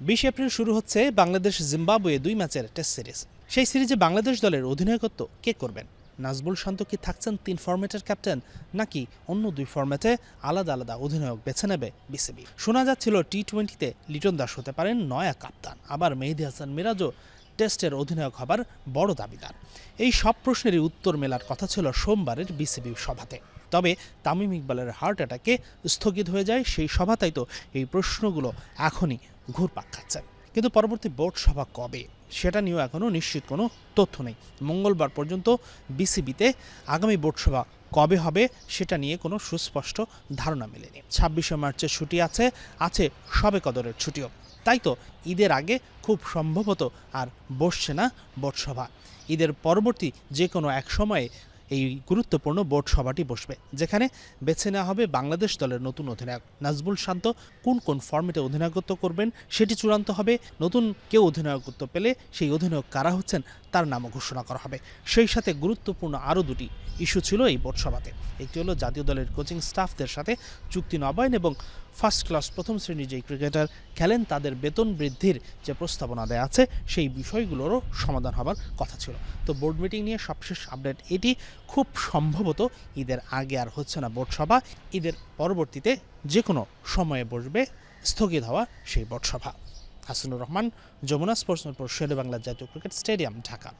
বিশ এপ্রিল শুরু হচ্ছে বাংলাদেশ জিম্বাবুয়ে দুই ম্যাচের টেস্ট সিরিজ। সেই সিরিজে বাংলাদেশ দলের অধিনায়কত্ব কে করবেন? নাজবুল শান্ত কি থাকছেন তিন ফরম্যাটের ক্যাপ্টেন, নাকি অন্য দুই ফরম্যাটে আলাদা আলাদা অধিনায়ক বেছে নেবে বিসিবি? শোনা যাচ্ছিল টি টোয়েন্টিতে লিটন দাস হতে পারেন নয়া কাপ্তান, আবার মেহেদি হাসান মিরাজও টেস্টের অধিনায়ক হবার বড় দাবিদার। এই সব প্রশ্নেরই উত্তর মেলার কথা ছিল সোমবারের বিসিবি সভাতে। তবে তামিম ইকবালের হার্ট অ্যাটাকে স্থগিত হয়ে যায় সেই সভাতেই তো এই প্রশ্নগুলো এখনই ঘুরপাক খাচ্ছে। কিন্তু পরবর্তী বোর্ড সভা কবে? সেটা নিয়েও এখনও নিশ্চিত কোনো তথ্য নেই। মঙ্গলবার পর্যন্ত বিসিবিতে আগামী বোর্ড সভা কবে হবে সেটা নিয়ে কোনো সুস্পষ্ট ধারণা মেলেনি। ছাব্বিশে মার্চের ছুটি আছে আছে সবে কদরের ছুটিও। তাই তো ঈদের আগে খুব সম্ভবত আর বসছে না বোর্ড সভা। ঈদের পরবর্তী যে কোনো এক সময়ে এই গুরুত্বপূর্ণ বোর্ড সভাটি বসবে, যেখানে বেছে নেওয়া হবে বাংলাদেশ দলের নতুন অধিনায়ক। নাজবুল শান্ত কোন কোন ফর্মেটে অধিনায়কত্ব করবেন সেটি চূড়ান্ত হবে, নতুন কেউ অধিনায়কত্ব পেলে সেই অধিনায়ক কারা হচ্ছেন তার নামও ঘোষণা করা হবে। সেই সাথে গুরুত্বপূর্ণ আরও দুটি ইস্যু ছিল এই বোর্ড সভাতে। একটি হলো জাতীয় দলের কোচিং স্টাফদের সাথে চুক্তি নবায়ন এবং ফার্স্ট ক্লাস প্রথম শ্রেণির যেই ক্রিকেটার খেলেন তাদের বেতন বৃদ্ধির যে প্রস্তাবনা দেয়া আছে, সেই বিষয়গুলোরও সমাধান হবার কথা ছিল। তো বোর্ড মিটিং নিয়ে সবশেষ আপডেট এটি। খুব সম্ভবত ঈদের আগে আর হচ্ছে না বোর্ড সভা ঈদের পরবর্তীতে যে কোনো সময়ে বসবে স্থগিত হওয়া সেই বোর্ড সভা হাসিনুর রহমান, যমুনা স্পোর্টস শেরে বাংলা জাতীয় ক্রিকেট স্টেডিয়াম, ঢাকা।